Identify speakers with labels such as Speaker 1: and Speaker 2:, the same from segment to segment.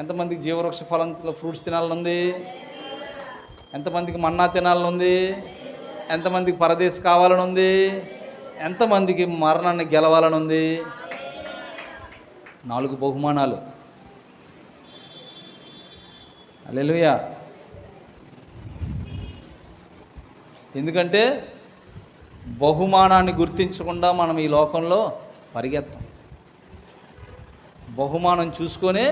Speaker 1: ఎంతమందికి జీవవృక్ష ఫలం ఫ్రూట్స్ తినాలనుంది? ఎంతమందికి మన్నా తినాలని ఉంది ఎంతమందికి పరదేశ్ కావాలని ఉంది ఎంతమందికి మరణాన్ని గెలవాలని ఉంది నాలుగు బహుమానాలు. అలెలుయా ఎందుకంటే బహుమానాన్ని గుర్తించకుండా మనం ఈ లోకంలో పరిగెత్తాం. బహుమానం చూసుకొనే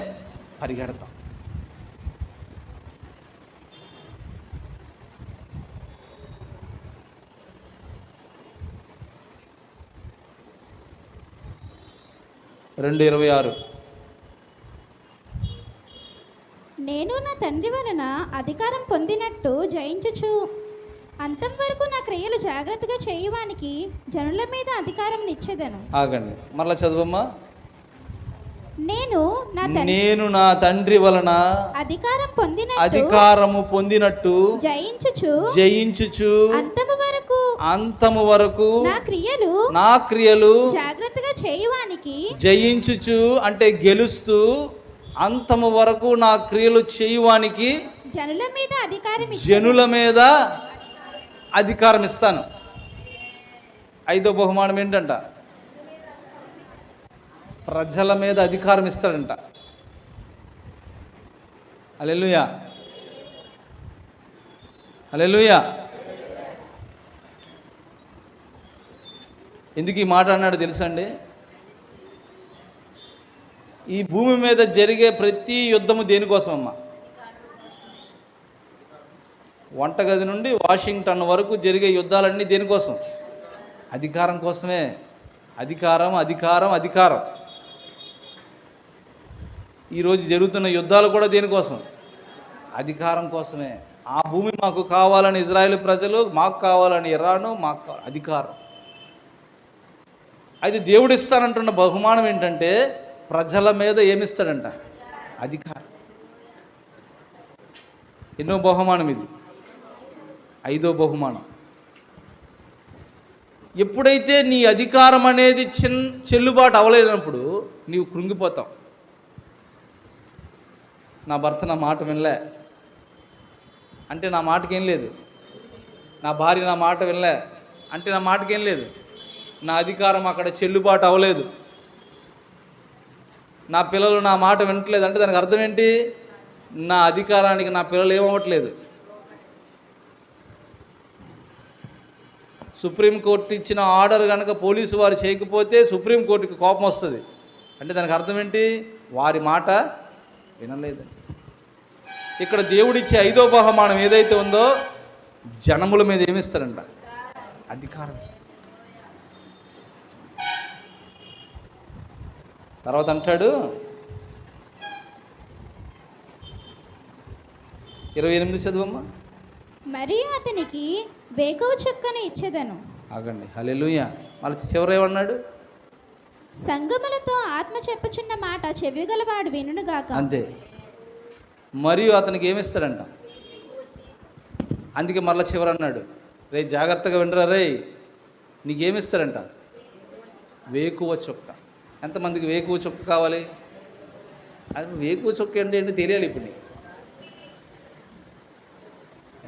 Speaker 1: పరిగెడతాం. రెండు ఇరవై ఆరు.
Speaker 2: నేను నా తండ్రి వలన అధికారం పొందినట్టు జయించుచు. అంతం వరకు నా క్రియలు జాగ్రత్తగా చేయువానికి జనుల మీద అధికారం నిచ్చెదను.
Speaker 1: ఆగండి. మరలా చదువమ్మా.
Speaker 2: నేను నా తండ్రి.
Speaker 1: నేను నా తండ్రి వలన
Speaker 2: అధికారం పొందినట్టు
Speaker 1: అధికారము పొందినట్టు
Speaker 2: జయించుచు
Speaker 1: జయించుచు
Speaker 2: అంతము వరకు
Speaker 1: అంతము వరకు
Speaker 2: నా క్రియలు
Speaker 1: నా క్రియలు
Speaker 2: జాగ్రత్తగా చేయువానికి
Speaker 1: జయించుచు అంటే గెలుస్తూ అంతము వరకు నా క్రియలు చేయువానికి
Speaker 2: జనుల మీద అధికారం.
Speaker 1: జనుల మీద అధికారం ఇస్తాను. ఐదో బహుమానం ఏంటంట? ప్రజల మీద అధికారం ఇస్తాడంట. అలెలుయా అలెలుయా ఎందుకు ఈ మాట అన్నాడు తెలుసండి ఈ భూమి మీద జరిగే ప్రతి యుద్ధము దేనికోసం అమ్మా వంటగది నుండి వాషింగ్టన్ వరకు జరిగే యుద్ధాలన్నీ దేనికోసం? అధికారం కోసమే. అధికారం అధికారం అధికారం. ఈరోజు జరుగుతున్న యుద్ధాలు కూడా దేనికోసం? అధికారం కోసమే. ఆ భూమి మాకు కావాలని ఇజ్రాయెల్ ప్రజలు మాకు కావాలని ఇరాను మాకు అధికారం. అది దేవుడు ఇస్తానంటున్న బహుమానం ఏంటంటే ప్రజల మీద ఏమిస్తాడంట? అధికారం. ఎన్నో బహుమానం ఇది. ఐదో బహుమానం. ఎప్పుడైతే నీ అధికారం అనేది చిన్ చెల్లుబాటు అవ్వలేనప్పుడు నీవు కృంగిపోతావు. నా భర్త నా మాట వినలే. అంటే నా మాటకేం లేదు. నా భార్య నా మాట వినలే. అంటే నా మాటకేం లేదు. నా అధికారం అక్కడ చెల్లుబాటు అవ్వలేదు. నా పిల్లలు నా మాట వినట్లేదు అంటే దానికి అర్థం ఏంటి? నా అధికారానికి నా పిల్లలు ఏమవ్వట్లేదు సుప్రీంకోర్టు ఇచ్చిన ఆర్డర్ కనుక పోలీసు వారు చేయకపోతే సుప్రీంకోర్టుకి కోపం వస్తుంది. అంటే దానికి అర్థం ఏంటి? వారి మాట వినలేదు ఇక్కడ దేవుడిచ్చే ఐదో బహుమానం ఏదైతే ఉందో జనముల మీద ఏమిస్తాడంట అధికారం ఇస్తాడు తర్వాత అంటాడు ఇరవై ఎనిమిది చదువమ్మా.
Speaker 2: మరియు అతనికి వేకువ చుక్కను ఇచ్చేదను.
Speaker 1: ఆగండి హలెలుయ మళ్ళీ చివరి ఏమన్నాడు?
Speaker 2: సంగములతో ఆత్మ చెప్పుచున్న మాట చెవిగలవాడు వినుగాక
Speaker 1: అంతే. మరియు అతనికి ఏమిస్తాడంట? అందుకే మరలా చివరి అన్నాడు రే జాగ్రత్తగా వినరా రే నీకేమిస్తాడంట? వేకువ చుక్క. ఎంతమందికి వేకువ చుక్క కావాలి? అది వేకువ చుక్క అంటే ఏంటి తెలియాలి ఇప్పుడు నీకు.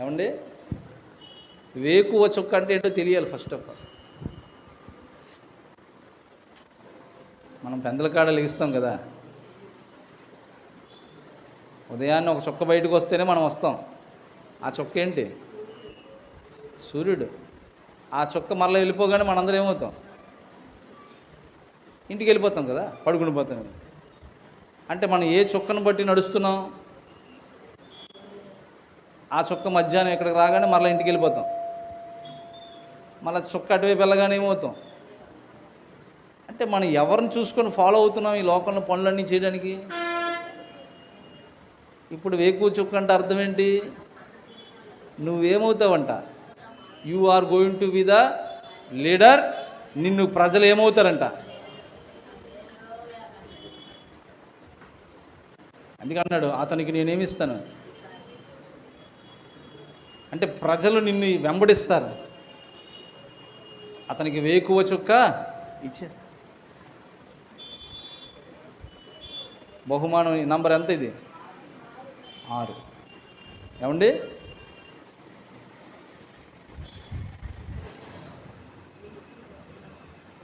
Speaker 1: ఏమండి? వేకువ చుక్క అంటే ఏంటో తెలియాలి ఫస్ట్ ఆఫ్ ఆల్ మనం పెందల కాడ లెగిస్తాం కదా. ఉదయాన్నే ఒక చుక్క బయటకు వస్తేనే మనం వస్తాం. ఆ చుక్క ఏంటి? సూర్యుడు. ఆ చుక్క మరలా వెళ్ళిపోగానే మనందరం ఏమవుతాం? ఇంటికి వెళ్ళిపోతాం కదా పడుకుని పోతాం. అంటే మనం ఏ చుక్కను బట్టి నడుస్తున్నాం? ఆ చుక్క మధ్యాహ్నం ఇక్కడికి రాగానే మరలా ఇంటికి వెళ్ళిపోతాం. మళ్ళీ చుక్క అటువైపు వెళ్ళగానే ఏమవుతాం? అంటే మనం ఎవరిని చూసుకొని ఫాలో అవుతున్నాం ఈ లోకంలో పనులన్నీ చేయడానికి? ఇప్పుడు వేకు చుక్క అంటే అర్థం ఏంటి? నువ్వేమవుతావంట? You are going to be the leader నిన్ను ప్రజలు ఏమవుతారంట? అందుకే అన్నాడు అతనికి నేనేమిస్తాను? అంటే ప్రజలు నిన్ను వెంబడిస్తారు. అతనికి వేకువ చుక్క ఇచ్చే బహుమానం నంబర్ ఎంత ఇది? ఆరు. ఏమండి?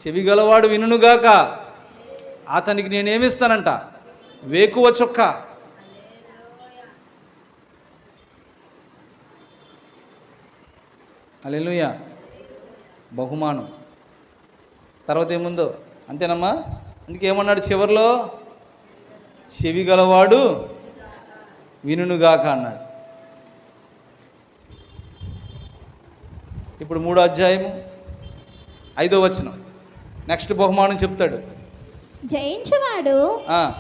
Speaker 1: చెవి గలవాడు వినుగాక అతనికి నేనేమిస్తానంట? వేకువ చొక్క. అలెలుయ బహుమానం. తర్వాత ఏముందో? అంతేనమ్మా? అందుకేమన్నాడు చివరిలో? చెవి గలవాడు వినుగాక అన్నాడు. ఇప్పుడు మూడో అధ్యాయము ఐదో వచనం. నెక్స్ట్ బహుమానం చెప్తాడు.
Speaker 2: జయించువాడు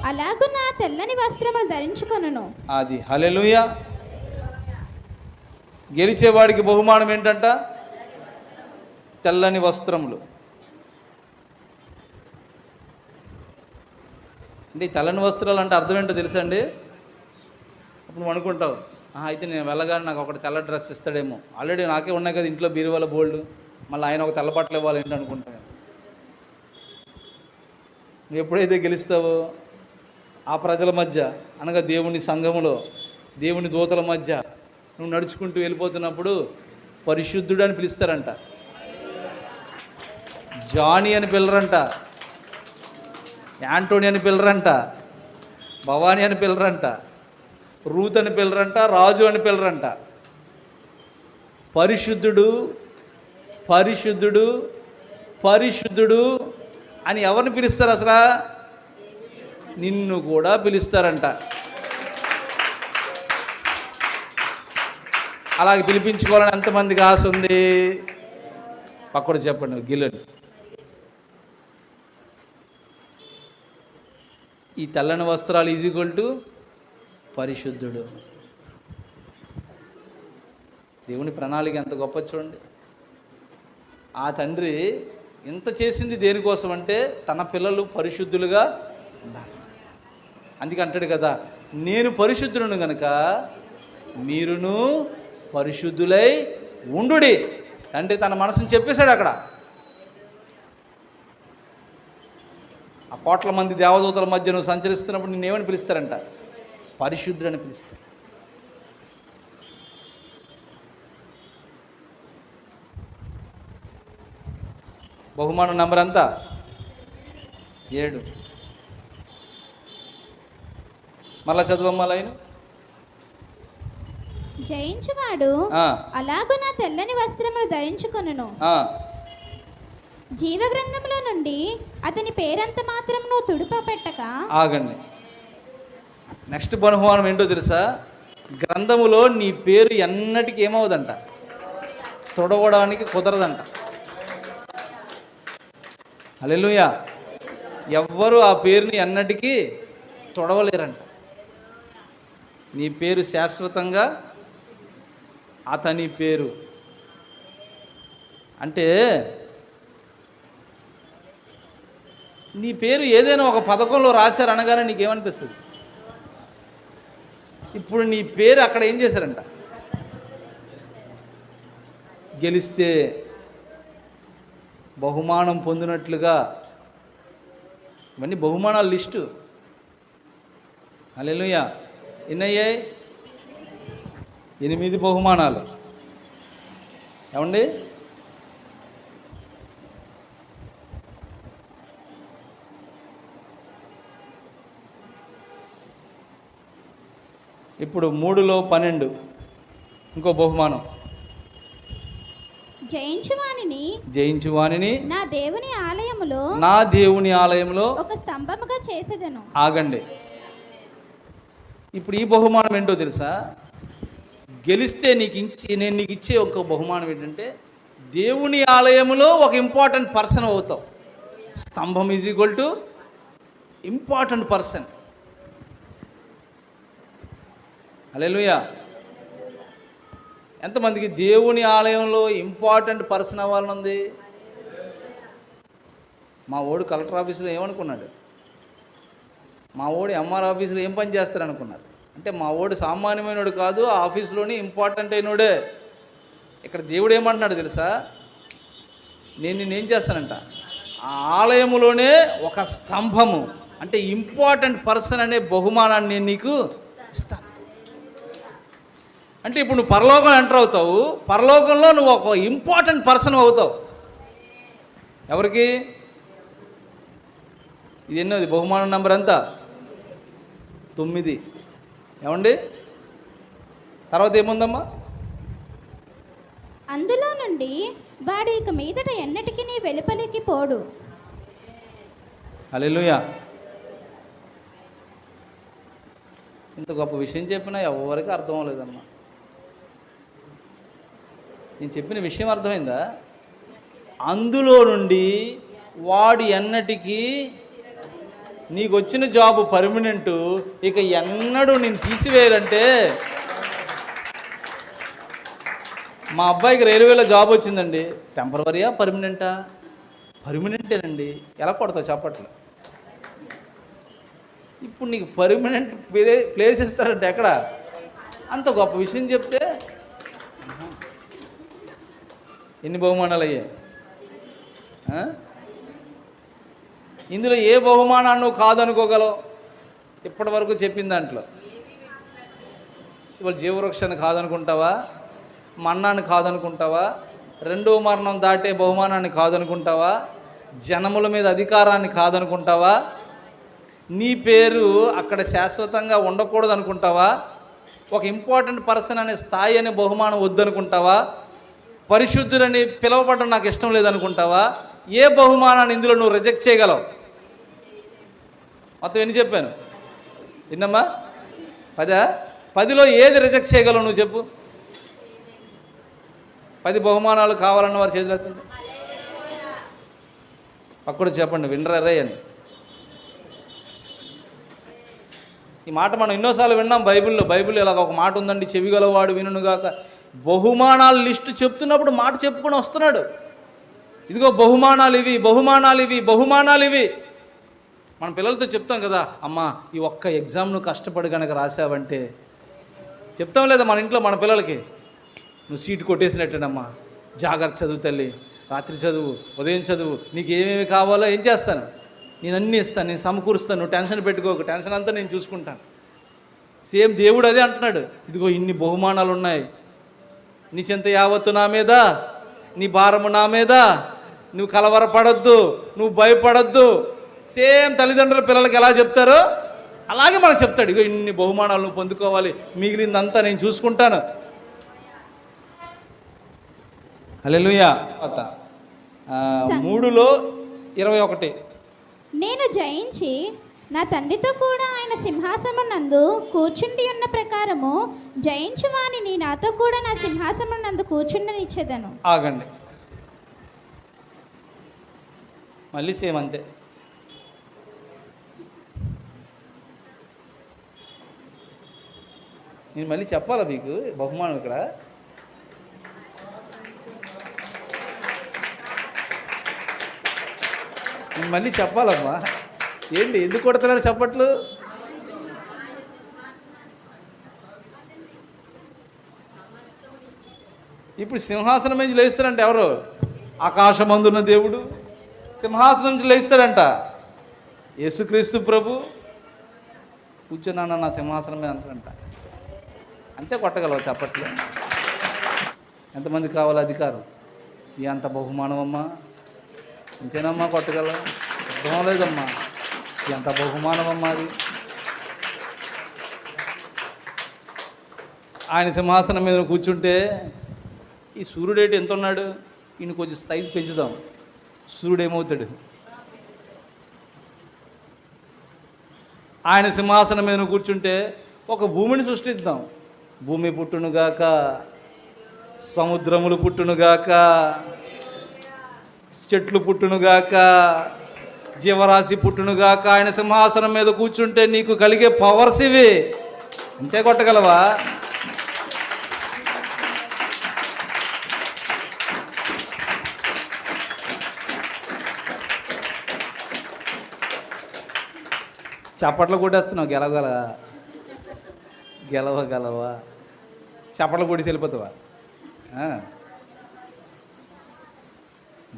Speaker 2: అలాగు నా తెల్లని వస్త్రములు ధరించుకొనును.
Speaker 1: అది హలెలుయ గెలిచేవాడికి బహుమానం ఏంటంట? తెల్లని వస్త్రములు. అంటే ఈ తెల్లని వస్త్రాలు అంటే అర్థం ఏంటో తెలుసా అండి అప్పుడు నువ్వు అనుకుంటావు అయితే నేను వెళ్ళగానే నాకు ఒకటి తెల్ల డ్రెస్ ఇస్తాడేమో. ఆల్రెడీ నాకే ఉన్నాయి కదా ఇంట్లో బీరువాల బోల్డ్. మళ్ళీ ఆయన ఒక తెల్ల బట్టలు ఇవ్వాలి ఏంటి అనుకుంటాను నువ్వు ఎప్పుడైతే గెలుస్తావో ఆ ప్రజల మధ్య అనగా దేవుని సంఘములో దేవుని దూతల మధ్య నువ్వు నడుచుకుంటూ వెళ్ళిపోతున్నప్పుడు పరిశుద్ధుడు అని పిలుస్తారంట. జానీ అని పిల్లరంట యాంటోని అని పిల్లరంట భవానీ అని పిల్లరంట రూత్ అని పిల్లరంట రాజు అని పిల్లరంట పరిశుద్ధుడు పరిశుద్ధుడు పరిశుద్ధుడు అని ఎవరిని పిలుస్తారు అసలు? నిన్ను కూడా పిలుస్తారంట. అలాగే పిలిపించుకోవాలని ఎంతమందికి ఆశ ఉంది? పక్కడు చెప్పండి గిల్లని ఈ తెల్లని వస్త్రాలు ఈజీక్వల్ టు పరిశుద్ధుడు. దేవుని ప్రణాళిక ఎంత గొప్ప చూడండి. ఆ తండ్రి ఇంత చేసింది దేనికోసం అంటే తన పిల్లలు పరిశుద్ధులుగా ఉండాలి. అందుకే అంటాడు కదా నేను పరిశుద్ధులను గనుక మీరును పరిశుద్ధులై ఉండుడి. తండ్రి తన మనసుని చెప్పేశాడు అక్కడ. కోట్ల మంది దేవదూతల మధ్య నువ్వు సంచరిస్తున్నప్పుడు నిన్నేమని పిలుస్తారంట? పరిశుద్ధుడని పిలుస్తారు. బహుమానం నంబర్ ఎంత? ఏడు. మళ్ళా చదువమ్మా లైన్.
Speaker 2: జయించువాడు నా తెల్లని వస్త్రములు ధరించుకొనును.
Speaker 1: ఆ,
Speaker 2: జీవగ్రంథంలో నుండి అతని పేరంత మాత్రం నువ్వు తుడుప పెట్టక
Speaker 1: ఆగండి. నెక్స్ట్ బహుమానం ఏంటో తెలుసా? గ్రంథములో నీ పేరు ఎన్నటికి ఏమవుదంట తొడవడానికి కుదరదంట. అలెలుయా ఎవ్వరు ఆ పేరుని ఎన్నటికీ తొడవలేరంట. నీ పేరు శాశ్వతంగా అతని పేరు. అంటే నీ పేరు ఏదైనా ఒక పథకంలో రాశారు అనగానే నీకేమనిపిస్తుంది? ఇప్పుడు నీ పేరు అక్కడ ఏం చేశారంట? గెలిస్తే బహుమానం పొందినట్లుగా ఇవన్నీ బహుమానాల లిస్టు. అలెలుయ ఎన్నయ్యాయి ఎనిమిది బహుమానాలు. ఏమండి? ఇప్పుడు మూడులో పన్నెండు. ఇంకో బహుమానం.
Speaker 2: జయించువానిని
Speaker 1: జయించు వాణిని
Speaker 2: నా దేవుని ఆలయములో
Speaker 1: నా దేవుని ఆలయంలో
Speaker 2: ఒక స్తంభముగా చేసేదను.
Speaker 1: ఆగండి. ఇప్పుడు ఈ బహుమానం ఏంటో తెలుసా? గెలిస్తే నీకు ఇచ్చి నేను నీకు ఇచ్చే ఒక బహుమానం ఏంటంటే దేవుని ఆలయములో ఒక ఇంపార్టెంట్ పర్సన్ అవుతావు. స్తంభం is equal to important person hallelujah ఎంతమందికి దేవుని ఆలయంలో ఇంపార్టెంట్ పర్సన్ అవ్వాలని ఉంది మా ఓడు కలెక్టర్ ఆఫీసులో ఏమనుకున్నాడు? మా ఓడు ఎంఆర్ ఆఫీసులో ఏం పని చేస్తారు అనుకున్నారు అంటే మా ఓడు సామాన్యమైనడు కాదు ఆ ఆఫీసులోని ఇంపార్టెంట్ అయినోడే. ఇక్కడ దేవుడు ఏమంటున్నాడు తెలుసా? నేను నేనేం చేస్తానంట? ఆ ఆలయములోనే ఒక స్తంభము. అంటే ఇంపార్టెంట్ పర్సన్ అనే బహుమానాన్ని నేను నీకు ఇస్తాను. అంటే ఇప్పుడు నువ్వు పరలోకం ఎంటర్ అవుతావు పరలోకంలో నువ్వు ఒక ఇంపార్టెంట్ పర్సన్ అవుతావు. ఎవరికి? ఇది ఎన్నోది? బహుమానం నెంబర్ ఎంత? తొమ్మిది. ఏమండి? తర్వాత ఏముందమ్మా?
Speaker 2: అందులో నుండి వాడు ఇక మీదట ఎన్నటికీ నీ వెలుపలికి పోడు.
Speaker 1: హల్లెలూయా. ఇంత గొప్ప విషయం చెప్పినా ఎవరికి అర్థం అవ్వలేదమ్మా. నేను చెప్పిన విషయం అర్థమైందా? అందులో నుండి వాడు ఎన్నటికీ నీకు వచ్చిన జాబ్ పర్మనెంట్ ఇక ఎన్నడూ నేను తీసివేయాలంటే మా అబ్బాయికి రైల్వేలో జాబ్ వచ్చిందండి. టెంపరవరీయా పర్మనెంటా పర్మనెంటేనండి ఎలా కొడతావు చెప్పట్లే? ఇప్పుడు నీకు పర్మనెంట్ ప్లే ప్లేస్ ఇస్తారంటే ఎక్కడ? అంత గొప్ప విషయం చెప్తే ఎన్ని బహుమానాలు అయ్యాయి ఇందులో ఏ బహుమానాన్ని నువ్వు కాదనుకోగలవు? ఇప్పటి వరకు చెప్పిన దాంట్లో. ఇవాళ జీవవృక్షాన్ని కాదనుకుంటావా? మన్నాన్ని కాదనుకుంటావా? రెండో మరణం దాటే బహుమానాన్ని కాదనుకుంటావా? జనముల మీద అధికారాన్ని కాదనుకుంటావా? నీ పేరు అక్కడ శాశ్వతంగా ఉండకూడదు అనుకుంటావా ఒక ఇంపార్టెంట్ పర్సన్ అనే స్థాయి అనే బహుమానం వద్దనుకుంటావా? పరిశుద్ధులని పిలవబడడం నాకు ఇష్టం లేదనుకుంటావా? ఏ బహుమానాన్ని ఇందులో నువ్వు రిజెక్ట్ చేయగలవు? మొత్తం ఎన్ని చెప్పాను? విన్నమ్మా పదా? పదిలో ఏది రిజెక్ట్ చేయగలవు నువ్వు చెప్పు. పది బహుమానాలు కావాలన్న వారు చేతులెత్తండి అక్కడ చెప్పండి వినరే అని. ఈ మాట మనం ఎన్నోసార్లు విన్నాం బైబిల్లో. బైబిల్ ఇలాగ ఒక మాట ఉందండి చెవిగలవాడు వినుగాక బహుమానాల లిస్టు చెప్తున్నప్పుడు మాట చెప్పుకొని వస్తున్నాడు. ఇదిగో బహుమానాలు ఇవి బహుమానాలు ఇవి బహుమానాలు ఇవి. మన పిల్లలతో చెప్తాం కదా అమ్మా ఈ ఒక్క ఎగ్జామ్ నువ్వు కష్టపడి కనుక రాసావంటే. చెప్తాం లేదా మన ఇంట్లో మన పిల్లలకి? నువ్వు సీటు కొట్టేసినట్టేనమ్మా. జాగ్రత్త చదువు తల్లి. రాత్రి చదువు ఉదయం చదువు నీకు ఏమేమి కావాలో ఏం చేస్తాను? నేను అన్నీ ఇస్తాను నేను సమకూరుస్తాను నువ్వు టెన్షన్ పెట్టుకోకు టెన్షన్ అంతా నేను చూసుకుంటాను. సేమ్ దేవుడు అదే అంటున్నాడు. ఇదిగో ఇన్ని బహుమానాలు ఉన్నాయి నీ చింత యావత్తు నా మీద నీ భారము నా మీద. నువ్వు కలవరపడొద్దు నువ్వు భయపడొద్దు. సేమ్ తల్లిదండ్రుల పిల్లలకి ఎలా చెప్తారో అలాగే మనకు చెప్తాడు. ఇగో ఇన్ని బహుమానాలు నువ్వు పొందుకోవాలి మిగిలిందంతా నేను చూసుకుంటాను. హల్లెలూయా. కొత్త ఆ, మూడులో ఇరవై ఒకటి.
Speaker 2: నేను జయించి నా తండ్రితో కూడా ఆయన సింహాసనం కూర్చుండి ఉన్న ప్రకారము జయించు వాణిని నాతో కూడా నా సింహాసనం నందు కూర్చుండనిచ్చేదను.
Speaker 1: ఆగండి. మళ్ళీ సేమ్ అంతే. నేను మళ్ళీ చెప్పాలా మీకు? బహుమానం ఇక్కడ. నేను మళ్ళీ చెప్పాలమ్మా. ఏంటి ఎందుకు కొడుతున్నారు చెప్పట్లు? ఇప్పుడు సింహాసనం నుంచి లేస్తారంట ఎవరు? ఆకాశమందున్న దేవుడు. సింహాసనం నుంచి లేస్తాడంట. యేసుక్రీస్తు ప్రభు. కూర్చున్నాను నా సింహాసనం మీద అంటారంట అంతే కొట్టగలవు చెప్పట్లు? ఎంతమంది కావాలి అధికారం? ఈ అంత బహుమానం అమ్మా ఇంతేనమ్మా కొట్టగలవు అర్థం లేదమ్మా. ఎంత బహుమానం అమ్మాది? ఆయన సింహాసనం మీద కూర్చుంటే ఈ సూర్యుడేటి ఎంత ఉన్నాడు ఈయన కొంచెం స్థాయి పెంచుదాం. సూర్యుడు ఏమవుతాడు ఆయన సింహాసనం మీద కూర్చుంటే ఒక భూమిని సృష్టిద్దాం. భూమి పుట్టునుగాక సముద్రములు పుట్టునుగాక చెట్లు పుట్టునుగాక జీవరాశి పుట్టునుగాక ఆయన సింహాసనం మీద కూర్చుంటే నీకు కలిగే పవర్స్ ఇవి. అంతే కొట్టగలవా? చప్పట్లు కొట్టేస్తున్నావు గెలవగల గెలవగలవా? చప్పట్లు కొట్టి వెళ్ళిపోతావా?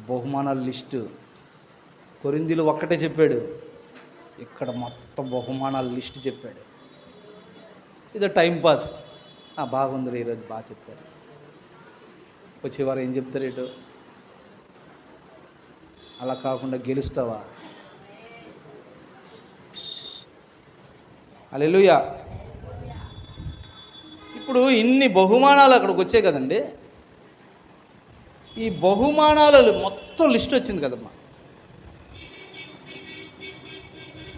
Speaker 1: బహుమానాల లిస్టు. కొరిందీలు ఒక్కటే చెప్పాడు. ఇక్కడ మొత్తం బహుమానాల లిస్ట్ చెప్పాడు. ఇది టైంపాస్ "ఆ, బాగుందిరా ఈరోజు బాగా చెప్పారు. వచ్చేవారు ఏం చెప్తారు ఇటు? అలా కాకుండా గెలుస్తావా? అలెలుయా ఇప్పుడు ఇన్ని బహుమానాలు అక్కడికి వచ్చాయి కదండి. ఈ బహుమానాలు మొత్తం లిస్ట్ వచ్చింది కదమ్మా.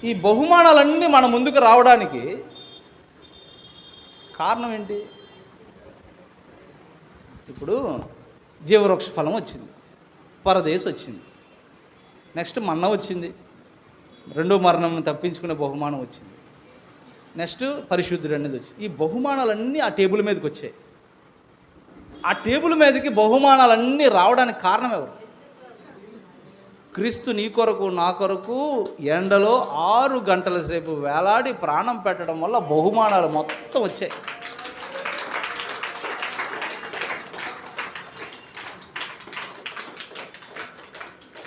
Speaker 1: ఈ బహుమానాలన్నీ మన ముందుకు రావడానికి కారణం ఏంటి? ఇప్పుడు జీవవృక్ష ఫలం వచ్చింది పరదేశ్ వచ్చింది. నెక్స్ట్ మన్న వచ్చింది రెండో మరణం తప్పించుకునే బహుమానం వచ్చింది. నెక్స్ట్ పరిశుద్ధుడు అనేది వచ్చింది. ఈ బహుమానాలన్నీ ఆ టేబుల్ మీదకి వచ్చాయి. ఆ టేబుల్ మీదకి బహుమానాలన్నీ రావడానికి కారణం ఎవరు? క్రీస్తు నీ కొరకు నా కొరకు ఎండలో ఆరు గంటల సేపు వేలాడి ప్రాణం పెట్టడం వల్ల బహుమానాలు మొత్తం వచ్చాయి.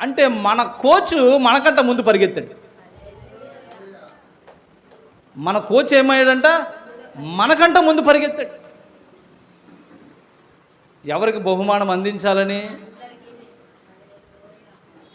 Speaker 1: అంటే మన కోచ్ మనకంట ముందు పరిగెత్తాడు. మన కోచ్ ఏమయ్యాడంట? మనకంట ముందు పరిగెత్తాడు. ఎవరికి బహుమానం అందించాలని